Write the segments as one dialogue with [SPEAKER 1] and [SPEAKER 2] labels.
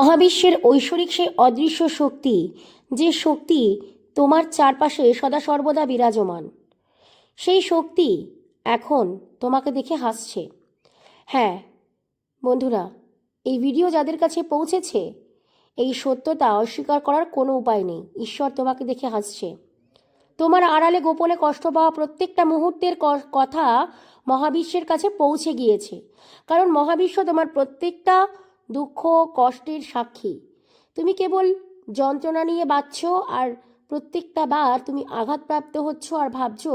[SPEAKER 1] মহাবিশ্বের ঐশ্বরিক সেই অদৃশ্য শক্তি, যে শক্তি তোমার চারপাশে সদা সর্বদা বিরাজমান। সেই শক্তি এখন তোমাকে দেখে হাসছে। হ্যাঁ বন্ধুরা, এই ভিডিও যাদের কাছে পৌঁছেছে, এই সত্যতা অস্বীকার করার কোনো উপায় নেই। ঈশ্বর তোমাকে দেখে হাসছে। তোমার আড়ালে গোপনে কষ্ট পাওয়া প্রত্যেকটা মুহূর্তের কথা মহাবিশ্বের কাছে পৌঁছে গিয়েছে। কারণ মহাবিশ্ব তোমার প্রত্যেকটা দুঃখ, কষ্টের সাক্ষী। তুমি কেবল যন্ত্রণা নিয়ে বাঁচছ আর প্রত্যেকটা বার তুমি আঘাতপ্রাপ্ত হচ্ছ আর ভাবছ,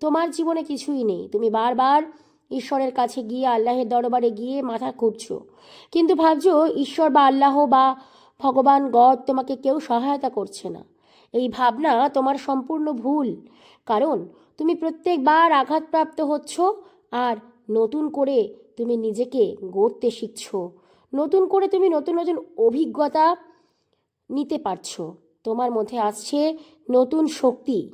[SPEAKER 1] তোমার জীবনে কিছুই নেই। তুমি বারবার ঈশ্বরের কাছে গিয়ে, আল্লাহের দরবারে গিয়ে মাথা খুঁড়ছো কিন্তু ভাবছ, ঈশ্বর বা আল্লাহ বা ভগবান গড তোমাকে কেউ সহায়তা করছে না। এই ভাবনা তোমার সম্পূর্ণ ভুল। কারণ তুমি প্রত্যেকবার আঘাতপ্রাপ্ত হচ্ছ আর নতুন করে তুমি নিজেকে গড়তে শিখছো। নতুন করে তুমি নতুন নতুন অভিজ্ঞতা নিতে পারছ। তোমার মধ্যে আসছে নতুন শক্তি।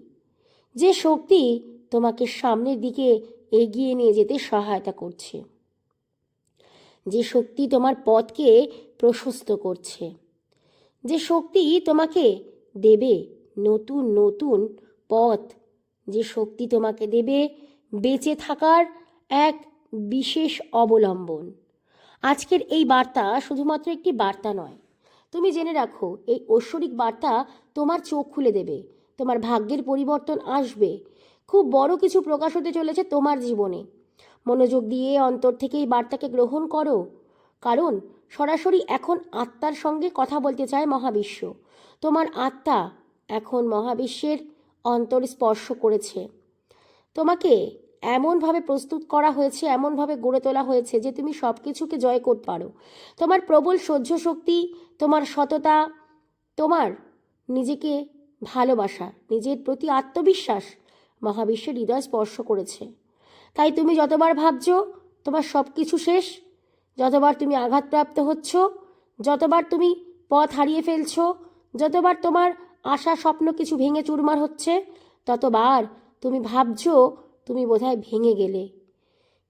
[SPEAKER 1] যে শক্তি তোমাকে সামনের দিকে এগিয়ে নিয়ে যেতে সহায়তা করছে। যে শক্তি তোমার পথকে প্রশস্ত করছে। যে শক্তি তোমাকে দেবে নতুন নতুন পথ। যে শক্তি তোমাকে দেবে বেঁচে থাকার এক বিশেষ অবলম্বন। আজকের এই বার্তা শুধুমাত্র একটি বার্তা নয়। তুমি জেনে রাখো, এই ঐশ্বরিক বার্তা তোমার চোখ খুলে দেবে, তোমার ভাগ্যের পরিবর্তন আসবে। খুব বড় কিছু প্রকাশ হতে চলেছে তোমার জীবনে। মনোযোগ দিয়ে অন্তর থেকে এই বার্তাকে গ্রহণ করো। কারণ সরাসরি এখন আত্মার সঙ্গে কথা বলতে চায় মহাবিশ্ব। তোমার আত্মা এখন মহাবিশ্বের অন্তর স্পর্শ করেছে। তোমাকে এমনভাবে প্রস্তুত করা হয়েছে, এমনভাবে গড়ে তোলা হয়েছে যে তুমি সব কিছুকে জয় করতে পারো। তোমার প্রবল সহ্য শক্তি তোমার সততা, তোমার নিজেকে ভালোবাসা, নিজের প্রতি আত্মবিশ্বাস মহাবিশ্বের হৃদয় স্পর্শ করেছে। তাই তুমি যতবার ভাবছ, তোমার সব কিছু শেষ, যতবার তুমি আঘাতপ্রাপ্ত হচ্ছ, যতবার তুমি পথ হারিয়ে ফেলছ, যতবার তোমার আশা স্বপ্ন কিছু ভেঙে চুরমার হচ্ছে, ততবার তুমি ভাবছ তুমি বোধহয় ভেঙে গেলে।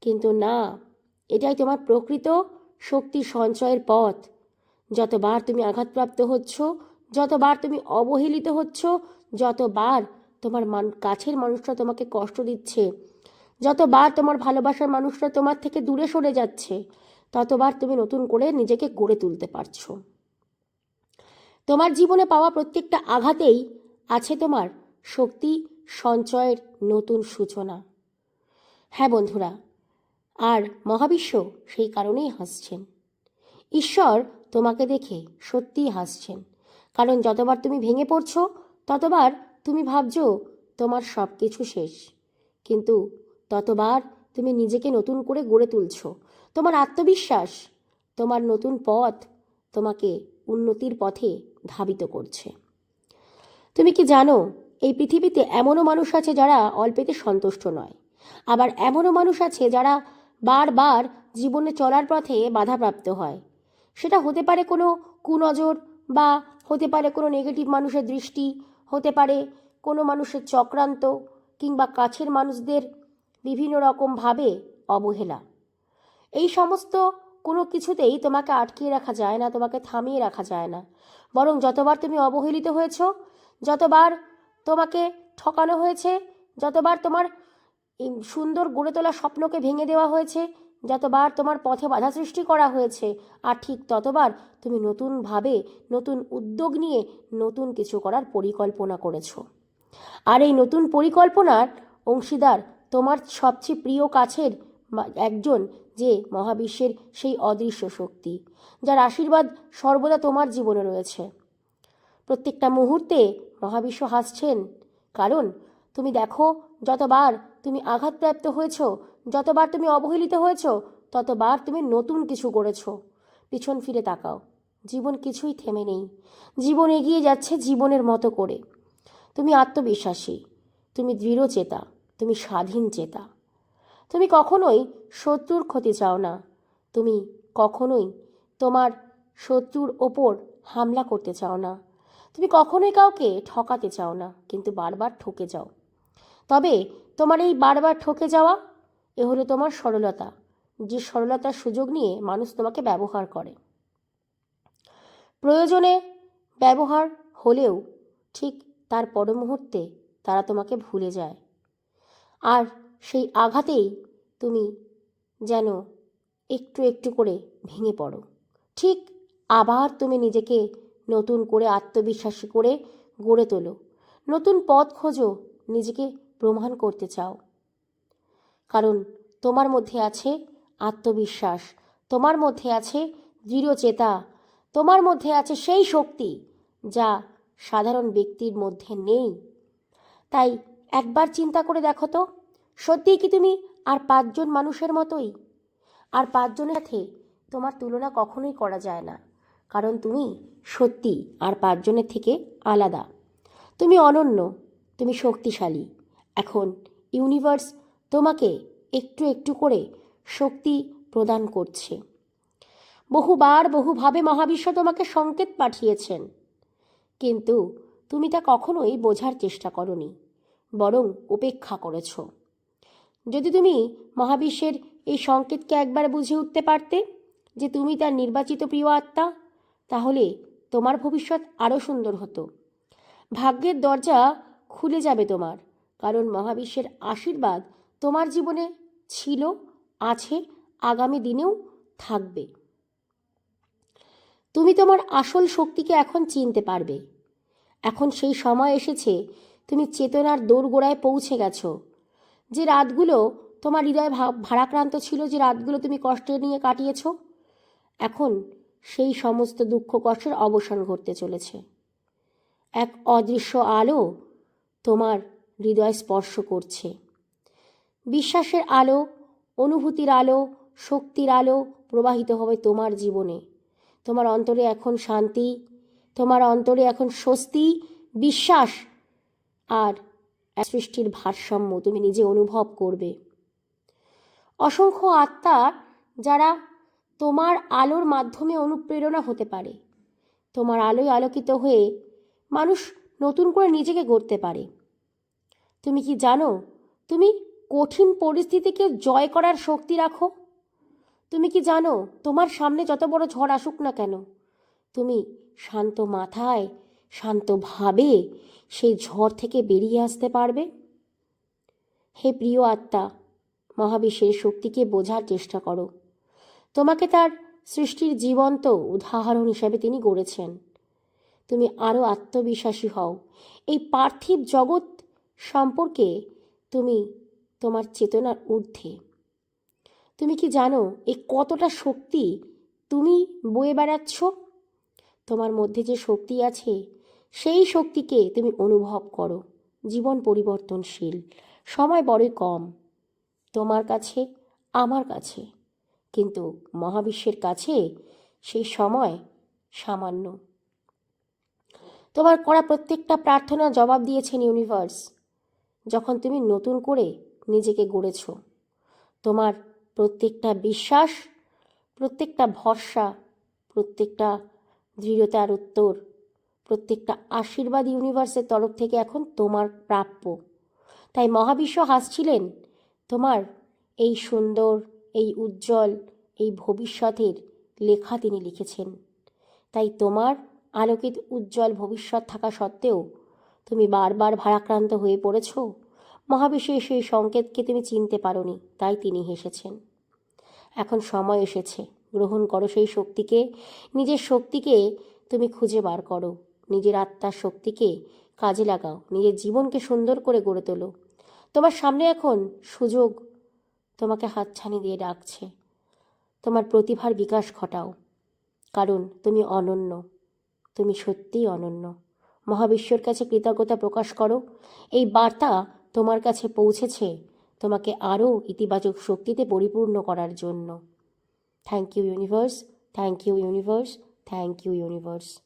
[SPEAKER 1] কিন্তু না, এটাই তোমার প্রকৃত শক্তি সঞ্চয়ের পথ। যতবার তুমি আঘাতপ্রাপ্ত হচ্ছ, যতবার তুমি অবহেলিত হচ্ছ, যতবার তোমার মান, কাছের মানুষরা তোমাকে কষ্ট দিচ্ছে, যতবার তোমার ভালোবাসার মানুষরা তোমার থেকে দূরে সরে যাচ্ছে, ততবার তুমি নতুন করে নিজেকে গড়ে তুলতে পারছ। তোমার জীবনে পাওয়া প্রত্যেকটা আঘাতেই আছে তোমার শক্তি সঞ্চয়ের নতুন সূচনা। হ্যাঁ বন্ধুরা, আর মহাবিশ্ব সেই কারণেই হাসছেন। ঈশ্বর তোমাকে দেখে সত্যিই হাসছেন। কারণ যতবার তুমি ভেঙে পড়ছো, ততবার তুমি ভাবছ তোমার সব কিছু শেষ। কিন্তু ততবার তুমি নিজেকে নতুন করে গড়ে তুলছো। তোমার আত্মবিশ্বাস তোমার নতুন পথ তোমাকে উন্নতির পথে ধাবিত করছে। তুমি কি জানো এই পৃথিবীতে এমনও মানুষ আছে যারা অল্পেতে সন্তুষ্ট নয়। আবার এমনও মানুষ আছে যারা বারবার জীবনে চলার পথে বাধাপ্রাপ্ত হয়। সেটা হতে পারে কোনো কুনজর বা হতে পারে কোনো নেগেটিভ মানুষের দৃষ্টি, হতে পারে কোনো মানুষের চক্রান্ত কিংবা কাছের মানুষদের বিভিন্ন রকমভাবে অবহেলা। এই সমস্ত কোনো কিছুতেই তোমাকে আটকিয়ে রাখা যায় না, তোমাকে থামিয়ে রাখা যায় না। বরং যতবার তুমি অবহেলিত হয়েছ, যতবার তোমাকে ঠকানো হয়েছে, যতবার তোমার সুন্দর গড়ে তোলা স্বপ্নকে ভেঙে দেওয়া হয়েছে, যতবার তোমার পথে বাধা সৃষ্টি করা হয়েছে, আর ঠিক ততবার তুমি নতুনভাবে নতুন উদ্যোগ নিয়ে নতুন কিছু করার পরিকল্পনা করেছ। আর এই নতুন পরিকল্পনার অংশীদার তোমার সবচেয়ে প্রিয় কাছের একজন যে মহাবিশ্বের সেই অদৃশ্য শক্তি, যার আশীর্বাদ সর্বদা তোমার জীবনে রয়েছে। প্রত্যেকটা মুহূর্তে মহাবিশ্ব হাসছেন। কারণ তুমি দেখো, যতবার তুমি আঘাতপ্রাপ্ত হয়েছ, যতবার তুমি অবহেলিত হয়েছ, ততবার তুমি নতুন কিছু করেছ। পিছন ফিরে তাকাও। জীবন কিছুই থেমে নেই। জীবন এগিয়ে যাচ্ছে জীবনের মতো করে। তুমি আত্মবিশ্বাসী। তুমি দৃঢ় চেতা। তুমি স্বাধীন চেতা। তুমি কখনোই শত্রুর ক্ষতি চাও না। তুমি কখনোই তোমার শত্রুর ওপর হামলা করতে চাও না। তুমি কখনোই কাউকে ঠকাতে চাও না, কিন্তু বারবার ঠকে যাও। তবে তোমার এই বারবার ঠকে যাওয়া, এ হলো তোমার সরলতা, যে সরলতার সুযোগ নিয়ে মানুষ তোমাকে ব্যবহার করে। প্রয়োজনে ব্যবহার হলেও ঠিক তার পর মুহূর্তে তারা তোমাকে ভুলে যায়। আর সেই আঘাতেই তুমি যেন একটু একটু করে ভেঙে পড়ো। ঠিক আবার তুমি নিজেকে নতুন করে আত্মবিশ্বাসী করে গড়ে তোলো। নতুন পথ খোঁজো, নিজেকে প্রমাণ করতে চাও। কারণ তোমার মধ্যে আছে আত্মবিশ্বাস, তোমার মধ্যে আছে দৃঢ়চেতা, তোমার মধ্যে আছে সেই শক্তি যা সাধারণ ব্যক্তির মধ্যে নেই। তাই একবার চিন্তা করে দেখো তো, সত্যিই কি তুমি আর পাঁচজন মানুষের মতোই? আর পাঁচজনের সাথে তোমার তুলনা কখনোই করা যায় না। কারণ তুমি সত্যি আর পাঁচজনের থেকে আলাদা। তুমি অনন্য, তুমি শক্তিশালী। এখন ইউনিভার্স তোমাকে একটু একটু করে শক্তি প্রদান করছে। বহুবার বহুভাবে মহাবিশ্ব তোমাকে সংকেত পাঠিয়েছেন। কিন্তু তুমি তা কখনোই বোঝার চেষ্টা করনি, বরং উপেক্ষা করেছ। যদি তুমি মহাবিশ্বের এই সংকেতকে একবার বুঝে উঠতে পারতে যে তুমি তার নির্বাচিত প্রিয় আত্মা তাহলে তোমার ভবিষ্যৎ আরও সুন্দর হতো। ভাগ্যের দরজা খুলে যাবে তোমার, কারণ মহাবিশ্বের আশীর্বাদ তোমার জীবনে ছিল, আছে, আগামী দিনেও থাকবে। তুমি তোমার আসল শক্তিকে এখন চিনতে পারবে। এখন সেই সময় এসেছে, তুমি চেতনার দোরগোড়ায় পৌঁছে গেছো। যে রাতগুলো তোমার হৃদয় ভারাক্রান্ত ছিল, যে রাতগুলো তুমি কষ্ট নিয়ে কাটিয়েছো, এখন সেই সমস্ত দুঃখ কষ্টের অবসান ঘটতে চলেছে। এক অদৃশ্য আলো তোমার হৃদয় স্পর্শ করছে। বিশ্বাসের আলো, অনুভূতির আলো, শক্তির আলো প্রবাহিত হবে তোমার জীবনে। তোমার অন্তরে এখন শান্তি, তোমার অন্তরে এখন স্বস্তি, বিশ্বাস আর সৃষ্টির ভারসাম্য তুমি নিজে অনুভব করবে। অসংখ্য আত্মা যারা তোমার আলোর মাধ্যমে অনুপ্রেরণা হতে পারে। তোমার আলোয় আলোকিত হয়ে মানুষ নতুন করে নিজেকে গড়তে পারে। তুমি কি জানো, তুমি কঠিন পরিস্থিতিকে জয় করার শক্তি রাখো? তুমি কি জানো, তোমার সামনে যত বড় ঝড় আসুক না কেন, তুমি শান্ত মাথায় শান্তভাবে সেই ঝড় থেকে বেরিয়ে আসতে পারবে? হে প্রিয় আত্মা, মহাবিশ্বের শক্তিকে বোঝার চেষ্টা করো। তোমাকে তার সৃষ্টির জীবন্ত উদাহরণ হিসাবে তিনি গড়েছেন। তুমি আরও আত্মবিশ্বাসী হও। এই পার্থিব জগৎ সম্পর্কে তুমি তোমার চেতনার ঊর্ধ্বে। তুমি কি জানো এই কতটা শক্তি তুমি বয়ে বেড়াচ্ছ? তোমার মধ্যে যে শক্তি আছে, সেই শক্তিকে তুমি অনুভব করো। জীবন পরিবর্তনশীল, সময় বড়ই কম। তোমার কাছে, আমার কাছে। কিন্তু মহাবিশ্বের কাছে সেই সময় সামান্য। তোমার করা প্রত্যেকটা প্রার্থনা জবাব দিয়েছেন ইউনিভার্স, যখন তুমি নতুন করে নিজেকে গড়েছ। তোমার প্রত্যেকটা বিশ্বাস, প্রত্যেকটা ভরসা, প্রত্যেকটা দৃঢ়তার উত্তর, প্রত্যেকটা আশীর্বাদ ইউনিভার্সের তরফ থেকে এখন তোমার প্রাপ্য। তাই মহাবিশ্ব হাসছিলেন, তোমার এই সুন্দর এই উজ্জ্বল, এই ভবিষ্যতের লেখা তিনি লিখেছেন। তাই তোমার আলোকিত উজ্জ্বল ভবিষ্যৎ থাকা সত্ত্বেও তুমি বারবার ভারাক্রান্ত হয়ে পড়েছ। মহাবিশ্বের সেই সংকেতকে তুমি চিনতে পারোনি, তাই তিনি হেসেছেন। এখন সময় এসেছে, গ্রহণ করো সেই শক্তিকে, নিজের শক্তিকে তুমি খুঁজে বার করো। নিজের আত্মার শক্তিকে কাজে লাগাও, নিজের জীবনকে সুন্দর করে গড়ে তোলো। তোমার সামনে এখন সুযোগ তোমাকে হাতছানি দিয়ে ডাকছে। তোমার প্রতিভার বিকাশ ঘটাও। কারণ তুমি অনন্য। তুমি সত্যিই অনন্য। মহাবিশ্বর কাছে কৃতজ্ঞতা প্রকাশ করো। এই বার্তা তোমার কাছে পৌঁছেছে তোমাকে আরও ইতিবাচক শক্তিতে পরিপূর্ণ করার জন্য। Thank you universe thank you universe thank you universe